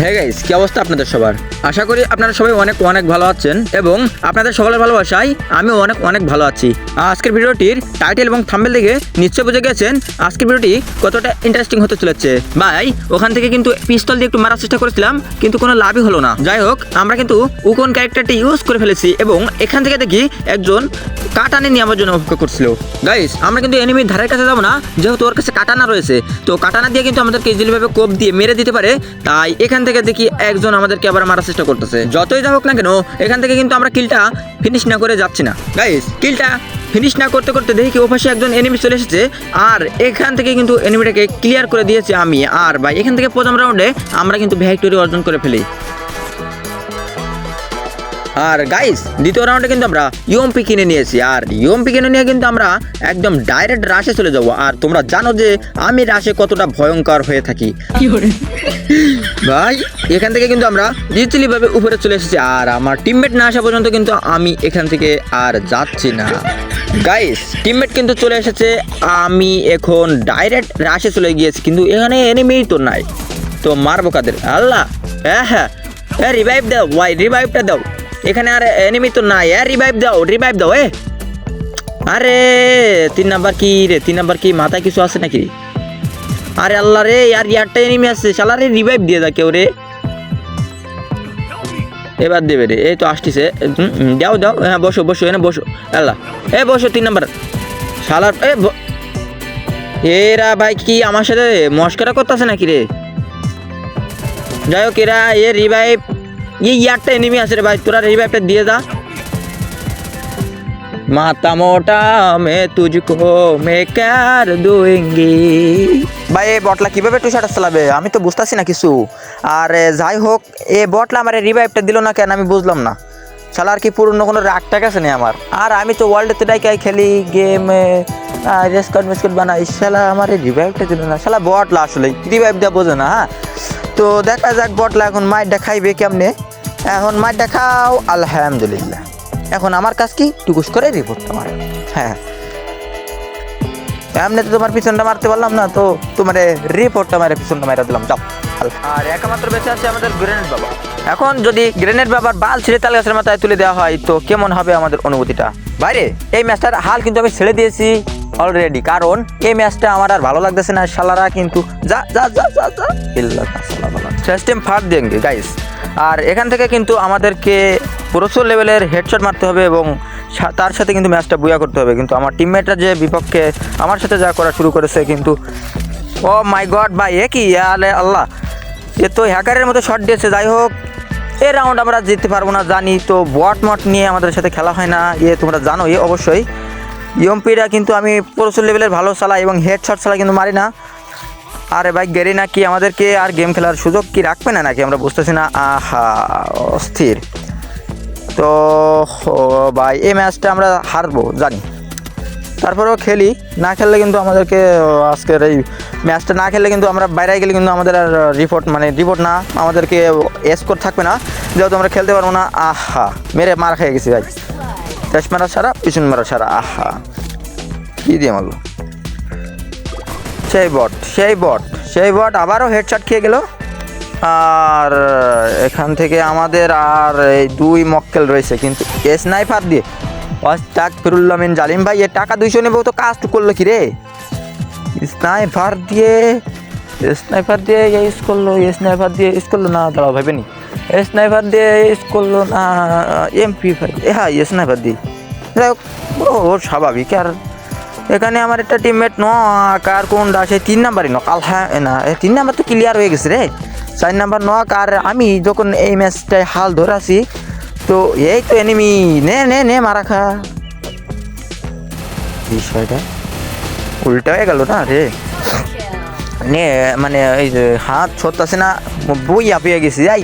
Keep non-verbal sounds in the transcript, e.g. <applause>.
হ্যাঁ গাইস কি অবস্থা আপনাদের সবার? আশা করি আপনারা সবাই অনেক অনেক ভালো আছেন এবং আপনাদের সকলের ভালোবাসায় আমি অনেক অনেক ভালো আছি। আজকের ভিডিওটির টাইটেল এবং থাম্বেল দেখে নিশ্চয় বুঝে গেছেন আজকের ভিডিওটি কতটা ইন্টারেস্টিং হতে চলেছে। ভাই, ওখান থেকে কিন্তু পিস্তল দিয়ে একটু মারার চেষ্টা করেছিলাম, কিন্তু কোনো লাভই হলো না। যাই হোক, আমরা কিন্তু উকন ক্যারেক্টারটি ইউজ করে ফেলেছি এবং এখান থেকে দেখি একজন কাটানে নিয়ে আমার জন্য অপেক্ষা করছিল। গাইস আমরা কিন্তু এনিমির ধারের কাছে যাব না, যেহেতু ওর কাছে কাটানা রয়েছে, তো কাটানা দিয়ে কিন্তু আমাদেরকে ইজিলিভাবে কোপ দিয়ে মেরে দিতে পারে, তাই এখান থেকে দেখি একজন আমাদেরকে আবার মারার চেষ্টা করতেছে। যতই যা হোক না কেন এখান থেকে কিন্তু আমরা কিলটা ফিনিশ না করে যাচ্ছি না। গাইস কিলটা ফিনিশ না করতে করতে দেখি কি ওপাশে একজন এনিমি চলে এসেছে। আর এখান থেকে কিন্তু এনিমিটাকে ক্লিয়ার করে দিয়েছি আমি। আর ভাই এখান থেকে প্রথম রাউন্ডে আমরা কিন্তু ভিক্টোরি অর্জন করে ফেলি। আর গাইস দ্বিতীয় রাউন্ডে কিন্তু আমরা ইউএমপি কিনে নিয়েছি। আর ইউএমপি কিনে নিয়ে কিন্তু আমরা একদম ডাইরেক্ট রাশে চলে যাব। আর তোমরা জানো যে আমি রাশে কতটা ভয়ঙ্কর হয়ে থাকি। <laughs> ভাই, এখান থেকে কিন্তু আমরা ভাবে উপরে চলে এসেছি। আর আমার টিমমেট না আসা পর্যন্ত কিন্তু আমি এখান থেকে আর যাচ্ছি না। গাইস টিমমেট কিন্তু চলে এসেছে। আমি এখন ডাইরেক্ট রাশে চলে গিয়েছি, কিন্তু এখানে এনিমিই তো নাই। তো মারবো কাদের? আল্লাহ! হ্যাঁ হ্যাঁ। হ্যাঁ রিভাইভ দাও, ভাই রিভাইভটা দাও। এখানে আর এনিমি তো নাই। হ্যাঁ রিভাইভ দাও রিভাইভ দাও, এ। আরে, তিন নাম্বার কি রে? তিন নাম্বার কি? মাথায় কিছু আছে নাকি? আরে আল্লাহ রে, আর ইয়ারটা এনিমি আছে শালা রে রিভাইভ দিয়ে দা কেউ রে। এবার দেবে রে এই তো আসতিছে। দাও দাও হ্যাঁ বসো বসো, এনে বসো। আল্লাহ, এ বসো তিন নাম্বার। শালার, এ এরা ভাই কি আমার সাথে মস্করা করতেছে নাকি রে? যাই হোক, এরা, এ রিভাইভ ये ইয়ারটা এনিমি আছে রে ভাই, তোরা রিভাইভটা দিয়ে দা। মাতা মোটা মে তুঝকো মে কার দুয়েঙ্গি ভাই, এই বটলা কীভাবে টু শাটার চালাবে? আমি তো বুঝতাছি না কিছু। আর যাই হোক, এ বটলা আমার রিভাইভটা দিল না কেন আমি বুঝলাম না। শালা, আর কি পুরনো কোনো রাগ টাক আছে না আমার। আর আমি তো ওয়ার্ল্ডেতে ডাইকাই খেলি গেম রেসকট মেসকট বানাই, শালা, আমার রিভাইভটা দিল না। শালা বটলা আসলে রিভাইভ দেওয়া বোঝে না হ্যাঁ? তো দেখা যাক বটলা এখন মাইটটা দেখাইবে কেমনে। এখন মাইটটা দেখাও আলহামদুলিল্লাহ। এখন আমার কাজ কি? টুকুস করে রিপোর্ট তোমার। হ্যাঁ। এমনি তো তোমার পিছনটা মারতে পারলাম না, তো তোমার রিপোর্টটা মারে পিছনটা মারা দিলাম, যাও। আর একমাত্র বেঁচে আছে আমাদের গ্রেনেড বাবা। এখন যদি গ্রেনেড বাবার বাল ছিঁড়ে তাল গাছের মাথায় তুলে দেওয়া হয়, তো কেমন হবে আমাদের অনুভূতিটা? বাইরে, এই ম্যাচটার হাল কিন্তু আমি ছেড়ে দিয়েছি অলরেডি কারণ এই ম্যাচটা আমার আর ভালো লাগতেছে না শালারা, কিন্তু যা যা যা যা যা। সিস্টেম ফাট দেঙ্গে গাইস আর এখান থেকে কিন্তু আমাদেরকে প্রচুর লেভেলের হেডশট মারতে হবে এবং তার সাথে কিন্তু ম্যাচটা বুয়া করতে হবে। কিন্তু আমার টিমমেটরা যে বিপক্ষে আমার সাথে যা করা শুরু করেছে কিন্তু, ও মাই গড ভাই, এ কি? আলে আল্লাহ এ তো হ্যাকারের মতো শট দিয়েছে। যাই হোক, এ রাউন্ড আমরা জিততে পারব না, জানি তো বট মট নিয়ে আমাদের সাথে খেলা হয় না। ইয়ে তোমরা জানো, এ অবশ্যই। ইয়ম্পিরা কিন্তু আমি প্রচুর লেভেলের ভালো চালাই এবং হেড হেডশট ছাড়া কিন্তু মারি না। আরে ভাই, গেরি না কি আমাদেরকে আর গেম খেলার সুযোগ কি রাখবে না নাকি? আমরা বুঝতেছি না। আহা, অস্থির। তো ভাই, এই ম্যাচটা আমরা হারবো, জানি। তারপরেও খেলি। না খেললে কিন্তু আমাদেরকে আজকের এই ম্যাচটা না খেললে কিন্তু আমরা বাইরে গেলে কিন্তু আমাদের আর রিপোর্ট মানে রিপোর্ট না, আমাদেরকে স্কোর থাকবে না। যেহেতু আমরা খেলতে পারব না, আহা, মেরে মার খেয়ে গেছি ভাই। শেষ মারা সারা, পিছন মারা সারা, আহা। কি দিয়ে মারলো সেই বট সেই বট সেই বট, আবারও হেডশট খেয়ে গেল। আর এখান থেকে আমাদের আর এই দুই মক্কেল রয়েছে, কিন্তু স্নাইপার দিয়ে। অস্তাক ফিরুল্লামিন জালিম ভাই, এ টাকা দুইশো নেব তো কাজ করল কি রে স্নাইপার দিয়ে স্নাইপার দিয়ে ইউজ করল স্নাইপার দিয়ে ইউজ করল না, দাঁড়াও ভাবেনি স্নাইপার দিয়ে ইউজ করল না এমপি ফাইভ হ্যাঁ স্নাইপার দিয়ে। যাই হোক, ও স্বাভাবিক, আর এখানে আমার একটা টিমমেট ন কার কোনটা সেই তিন নাম্বারই নক আল হ্যাঁ না তিন নাম্বার তো ক্লিয়ার হয়ে গেছে রে। চার নাম্বার নক আর আমি যখন এই ম্যাচটায় হাল ধরাছি, তো এই তো এনিমি নে নে নে, মারা খা। বিষয়টা উল্টা হয়ে গেল না রে? নে মানে এই যে হাত ছড়তাছে না বই পেয়ে গেছি, যাই।